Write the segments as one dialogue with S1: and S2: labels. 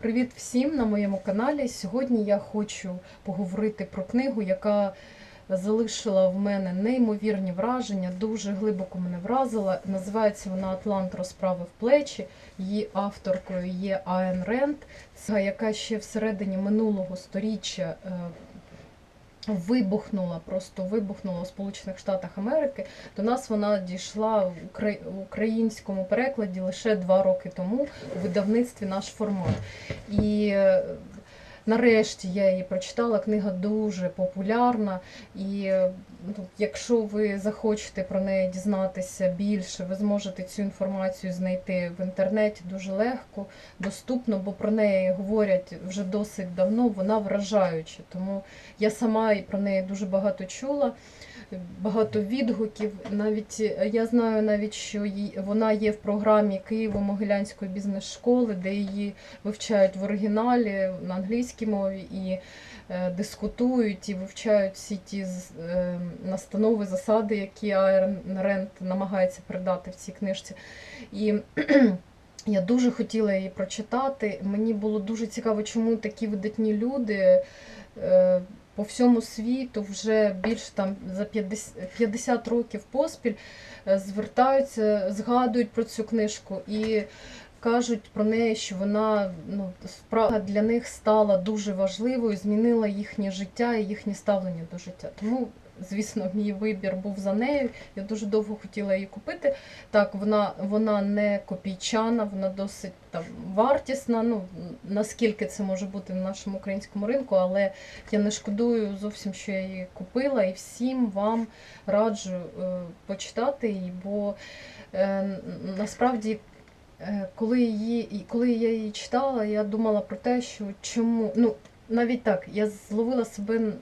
S1: Привіт всім на моєму каналі. Сьогодні я хочу поговорити про книгу, яка залишила в мене неймовірні враження, дуже глибоко мене вразила. Називається вона Атлант розправи в плечі. Її авторкою є Айн Ренд, яка ще всередині минулого сторіччя е, вибухнула, просто вибухнула у Сполучених Штатах Америки. До нас вона дійшла в укра- українському перекладі лише два роки тому у видавництві наш формат. І е, нарешті я її прочитала. Книга дуже популярна. І ну, якщо ви захочете про неї дізнатися більше, ви зможете цю інформацію знайти в інтернеті дуже легко, доступно, бо про неї говорять вже досить давно, вона вражаюча. Тому я сама про неї дуже багато чула, багато відгуків. Навіть е, я знаю навіть, що вона є в програмі Києво-Могилянської бізнес-школи, де її вивчають в оригіналі на англійській мові і е, дискутують і вивчають всі ті е, настанови, засади, які Айрон Ренд намагається передати в цій книжці. І я дуже хотіла її прочитати. Мені було дуже цікаво, чому такі видатні люди. По всьому світу вже більше там за 50, 50 років поспіль е, звертаються, згадують про цю книжку і кажуть про неї, що вона ну, справа для них стала дуже важливою, змінила їхнє життя і їхнє ставлення до життя. Тому, звісно, мій вибір був за нею. Я дуже довго хотіла її купити. Так, вона, вона не копійчана, вона досить там вартісна. Ну наскільки це може бути в нашому українському ринку, але я не шкодую зовсім, що я її купила, і всім вам раджу е, почитати її, бо е, насправді. е, Коли її, коли я її читала, я думала про те, що чому ну навіть так, я зловила себе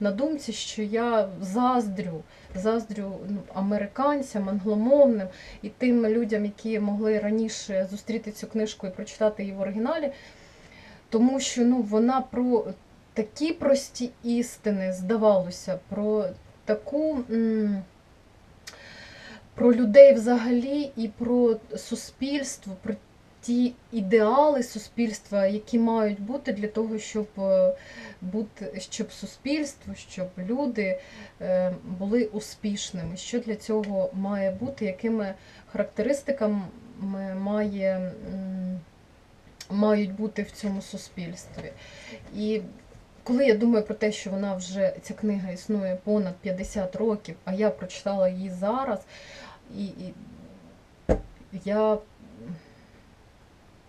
S1: на думці, що я заздрю, заздрю ну, американцям, англомовним і тим людям, які могли раніше зустріти цю книжку і прочитати її в оригіналі, тому що ну, вона про такі прості істини, здавалося, про таку. Про людей взагалі і про суспільство, про ті ідеали суспільства, які мають бути для того, щоб е, бути, щоб суспільство, щоб люди е, були успішними. Що для цього має бути, якими характеристиками має, мають бути в цьому суспільстві. І коли я думаю про те, що вона вже ця книга існує понад 50 років, а я прочитала її зараз, і, і я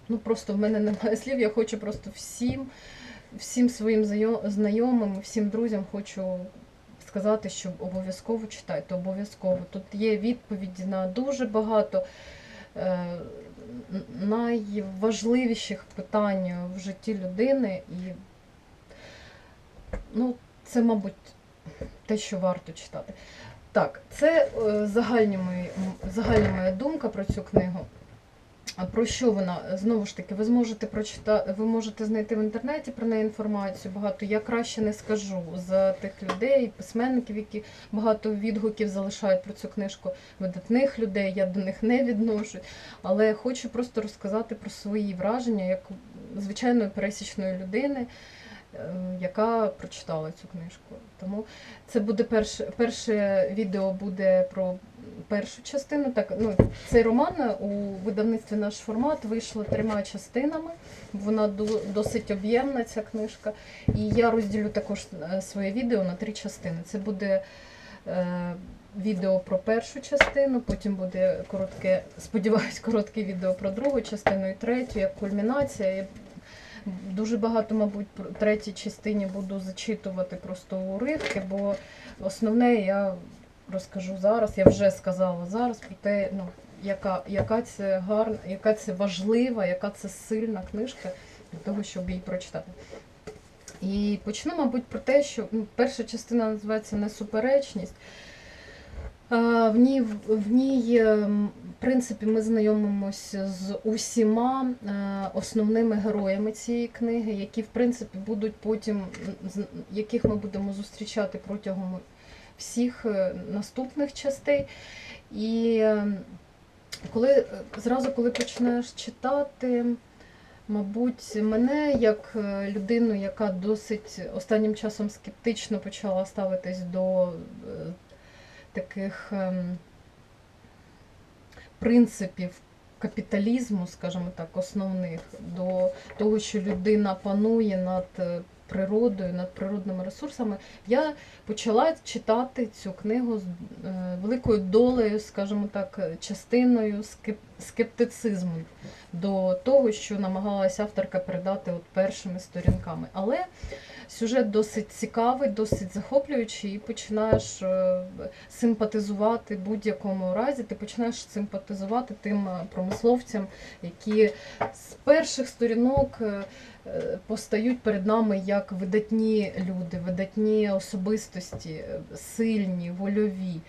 S1: ну просто в мене немає слів, я хочу просто всім, всім своїм знайомим, всім друзям хочу сказати, що обов'язково читайте, обов'язково. Тут є відповіді на дуже багато е, найважливіших питань в житті людини. І ну, це, мабуть, те, що варто читати. Так, це е, загальні мої, загальна моя думка про цю книгу. Про що вона? Знову ж таки, ви зможете прочитати, ви можете знайти в інтернеті про неї інформацію багато. Я краще не скажу за тих людей, письменників, які багато відгуків залишають про цю книжку, видатних людей. Я до них не відношусь. Але хочу просто розказати про свої враження як звичайної пересічної людини, яка прочитала цю книжку. Тому це буде перше, перше відео буде про першу частину. Так, ну, цей роман у видавництві наш формат вийшло трьома частинами. Вона досить об'ємна, ця книжка. І я розділю також е, своє відео на три частини. Це буде е, відео про першу частину, потім буде коротке, сподіваюсь, коротке відео про другу частину і третю, як кульмінація. Дуже багато, мабуть, про третій частині буду зачитувати просто уривки, бо основне я розкажу зараз. Я вже сказала зараз про те, ну, яка, яка це гарна, яка це важлива, яка це сильна книжка для того, щоб її прочитати. І почну, мабуть, про те, що ну, перша частина називається Несуперечність. А, В ній, в ній, ем, в принципі, ми знайомимося з усіма е, основними героями цієї книги, які, в принципі, будуть потім, яких ми будемо зустрічати протягом всіх е, наступних частей. І ем, коли, зразу, коли починаєш читати, Мабуть, мене як е, людину, яка досить останнім часом скептично почала ставитись до е, таких ем, принципів капіталізму, скажімо так, основних, до того, що людина панує над е, природою, над природними ресурсами, я почала читати цю книгу з е, великою долею, скажімо так, частиною скеп- скептицизму до того, що намагалася авторка передати от першими сторінками. Але сюжет досить цікавий, досить захоплюючий, і починаєш е, симпатизувати будь-якому разі, ти починаєш симпатизувати тим е, промисловцям, які з перших сторінок е, постають перед нами як видатні люди, видатні особистості, сильні, вольові.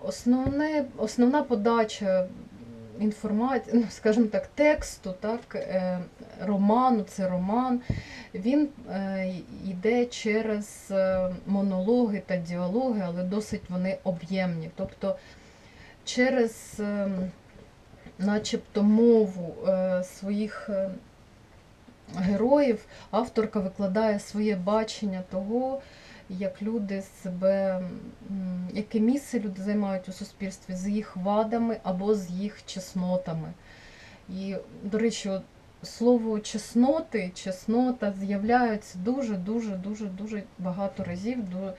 S1: Основне, основна подача інформації, ну, скажімо так, тексту, так, е, роману, це роман, він е, йде через е, монологи та діалоги, але досить вони об'ємні. Тобто через начебто мову своїх героїв авторка викладає своє бачення того, як люди себе, яке місце люди займають у суспільстві з їх вадами або з їх чеснотами. І, до речі, слово чесноти, чеснота з'являється дуже, дуже, багато разів. До,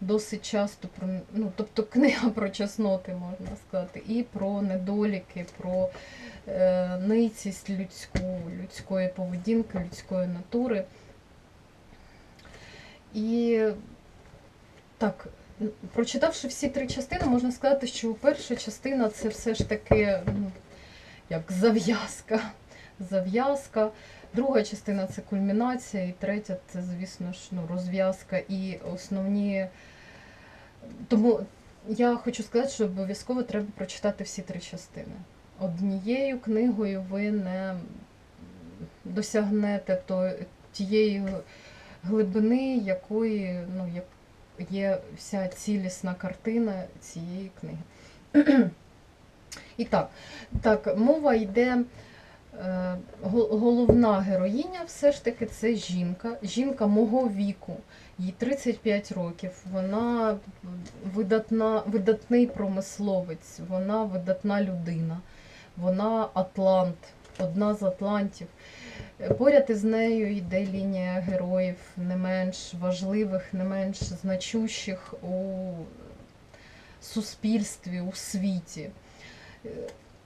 S1: досить часто про ну, тобто книга про чесноти, можна сказати, і про недоліки, про е, ницість людську, людської поведінки, людської натури. І так, прочитавши всі три частини, можна сказати, що перша частина це все ж таки ну, як зав'язка. Зав'язка. Друга частина це кульмінація, і третя це, звісно ж, ну, розв'язка і основні. Тому я хочу сказати, що обов'язково треба прочитати всі три частини. Однією книгою ви не досягнете тієї глибини, якої ну, як є вся цілісна картина цієї книги. І так, так, мова йде. е, Головна героїня все ж таки це жінка, жінка мого віку, їй 35 років. Вона видатна, видатний промисловець, вона видатна людина, вона Атлант, одна з Атлантів. Поряд із нею йде лінія героїв не менш важливих, не менш значущих у суспільстві, у світі.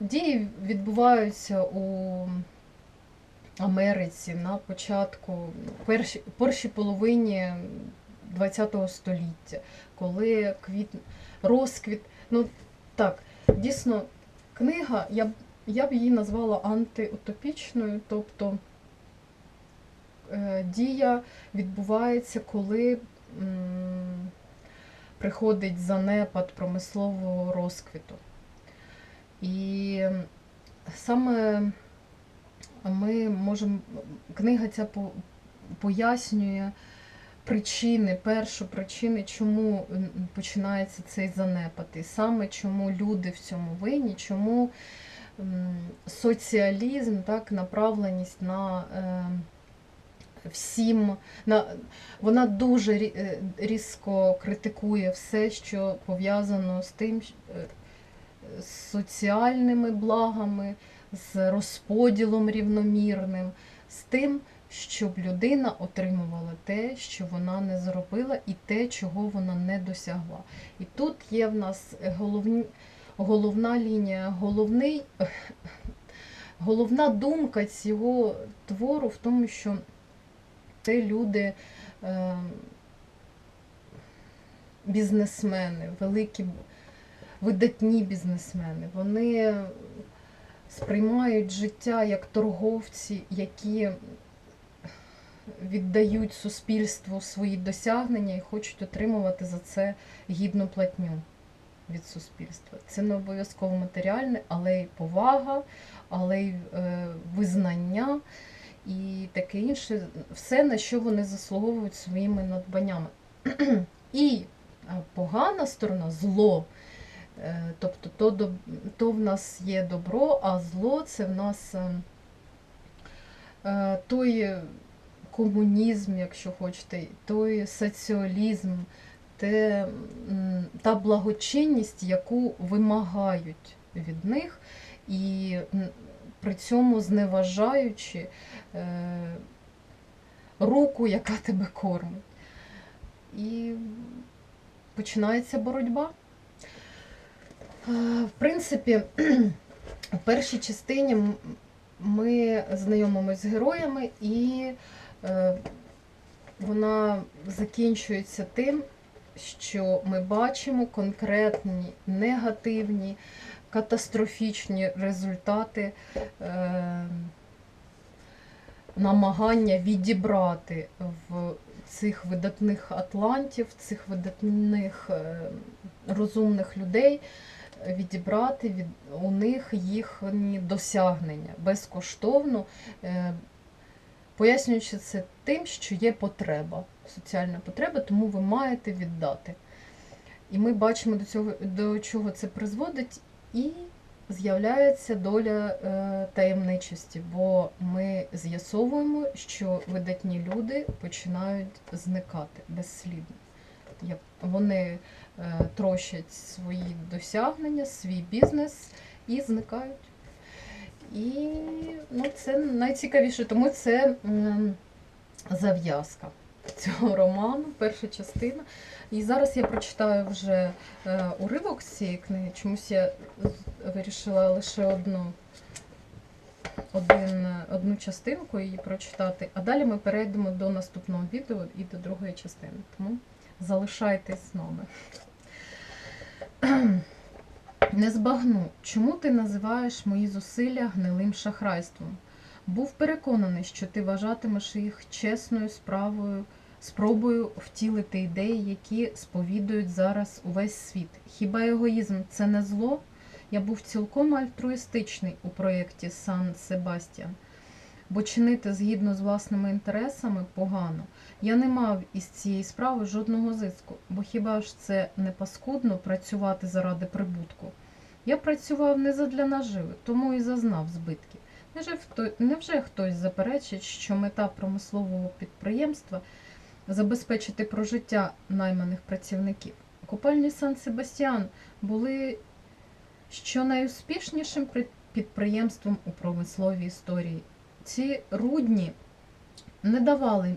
S1: Дії відбуваються у Америці на початку, першій, першій половині ХХ століття, коли квіт, розквіт. Ну так, дійсно, книга, я б, я б її назвала антиутопічною, тобто дія відбувається, коли приходить занепад промислового розквіту. І саме ми можемо, книга ця пояснює причини, першу причини, чому починається цей занепад, і саме чому люди в цьому винні, чому соціалізм, так, направленість на е, всім, на, вона дуже е, різко критикує все, що пов'язано з тим, е, з соціальними благами, з розподілом рівномірним, з тим, щоб людина отримувала те, що вона не зробила, і те, чого вона не досягла. І тут є в нас головні, головна лінія, головний, головна думка цього твору в тому, що це люди. Е, бізнесмени, великі видатні бізнесмени. Вони сприймають життя як торговці, які віддають суспільству свої досягнення і хочуть отримувати за це гідну платню від суспільства. Це не обов'язково матеріальне, але й повага, але й е, визнання і таке інше, все, на що вони заслуговують своїми надбаннями. І погана сторона зло. Е, Тобто то, то в нас є добро, а зло це в нас е, е, той комунізм, якщо хочете, той соціалізм, те, та благочинність, яку вимагають від них, і при цьому зневажаючи е, руку, яка тебе кормить. І починається боротьба. Е, В принципі, у першій частині ми знайомимося з героями, і е, вона закінчується тим, що ми бачимо конкретні негативні, катастрофічні результати е, намагання відібрати в цих видатних атлантів, цих видатних е, розумних людей, відібрати від у них їхні досягнення безкоштовно, е, пояснюючи це тим, що є потреба, соціальна потреба, тому ви маєте віддати. І ми бачимо до цього до чого це призводить, і з'являється доля е, таємничості, бо ми з'ясовуємо, що видатні люди починають зникати безслідно. Вони е, трощать свої досягнення, свій бізнес і зникають. І ну, це найцікавіше, тому це зав'язка цього роману, перша частина. І зараз я прочитаю вже е, уривок з цієї книги. Чомусь я вирішила лише одну, один, одну частинку її прочитати, а далі ми перейдемо до наступного відео і до другої частини. Тому залишайтесь з нами. Не збагну, чому ти називаєш мої зусилля гнилим шахрайством? Був переконаний, що ти вважатимеш їх чесною справою, спробою втілити ідеї, які сповідують зараз увесь світ. Хіба егоїзм це не зло? Я був цілком альтруїстичний у проєкті Сан Себастьян, бо чинити згідно з власними інтересами погано. Я не мав із цієї справи жодного зиску, бо хіба ж це не паскудно працювати заради прибутку? Я працював не задля наживи, тому і зазнав збитків. Невже хтось заперечить, що мета промислового підприємства забезпечити прожиття найманих працівників? Купальні Сан Себастьян були щонайуспішнішим при- підприємством у промисловій історії. Ці рудні не давали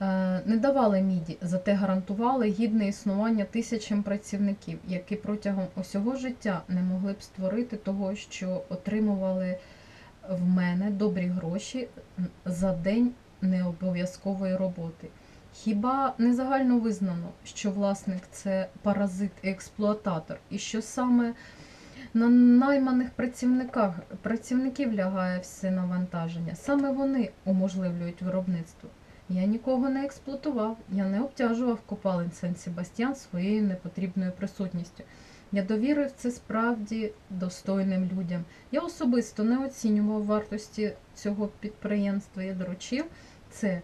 S1: Е, не давали міді, зате гарантували гідне існування тисячам працівників, які протягом усього життя не могли б створити того, що отримували в мене добрі гроші за день необов'язкової роботи. Хіба не загально визнано, що власник це паразит і експлуататор, і що саме на найманих працівників лягає все навантаження, саме вони уможливлюють виробництво. Я нікого не експлуатував, я не обтяжував копалин Сан Себастьян своєю непотрібною присутністю. Я довірив це справді достойним людям. Я особисто не оцінював вартості цього підприємства. Я доручив це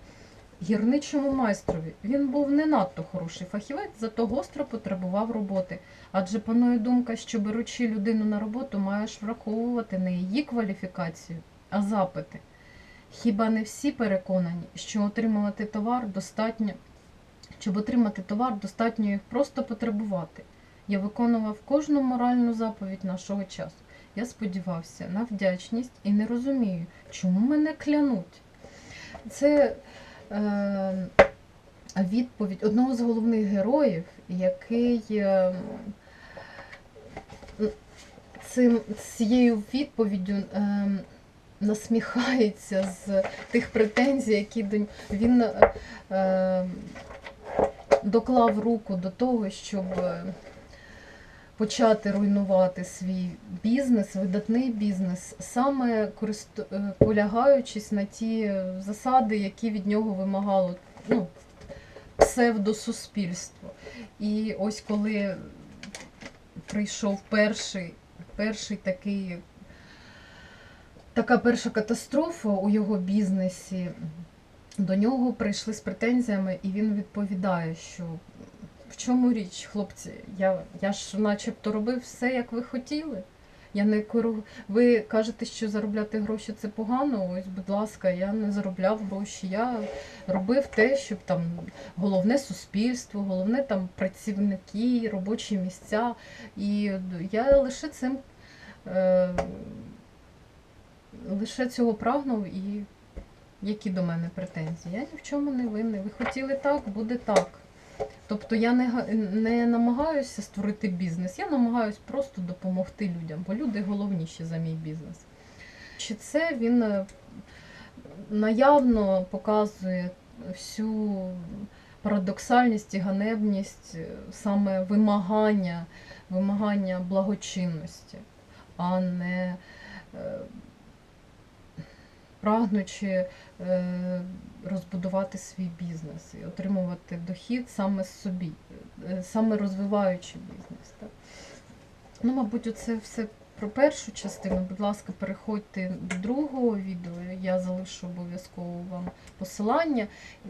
S1: гірничому майстрові. Він був не надто хороший фахівець, зато гостро потребував роботи. Адже панує думка, що беручи людину на роботу, маєш враховувати не її кваліфікацію, а запити. Хіба не всі переконані, що отримувати товар достатньо, щоб отримати товар, достатньо їх просто потребувати. Я виконував кожну моральну заповідь нашого часу. Я сподівався на вдячність і не розумію, чому мене клянуть. Це е, відповідь одного з головних героїв, який е, цим, цією відповіддю е, насміхається з тих претензій, які до він е, доклав руку до того, щоб почати руйнувати свій бізнес, видатний бізнес, саме е, полягаючись на ті засади, які від нього вимагало ну, псевдосуспільство. І ось коли прийшов перший, перший такий така перша катастрофа у його бізнесі. До нього прийшли з претензіями, і він відповідає, що в чому річ, хлопці, я, я ж начебто робив все, як ви хотіли. Я не керу... Ви кажете, що заробляти гроші це погано. Ось, будь ласка, я не заробляв гроші. Я робив те, щоб там головне суспільство, головне там працівники, робочі місця. І я лише цим е... лише цього прагнув і які до мене претензії? Я ні в чому не винний. Ви хотіли так, буде так. Тобто я не, не намагаюся створити бізнес, я намагаюся просто допомогти людям, бо люди головніші за мій бізнес. Чи це він е, наявно показує всю парадоксальність і ганебність е, саме вимагання, вимагання благочинності, а не е, прагнучи е, розбудувати свій бізнес і отримувати дохід саме собі, е, саме розвиваючи бізнес. Так? Ну, мабуть, оце все про першу частину. Будь ласка, переходьте до другого відео. Я залишу обов'язково вам посилання.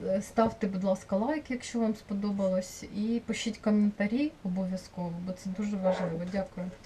S1: Е, Ставте, будь ласка, лайк, якщо вам сподобалось, і пишіть коментарі обов'язково, бо це дуже важливо. Дякую.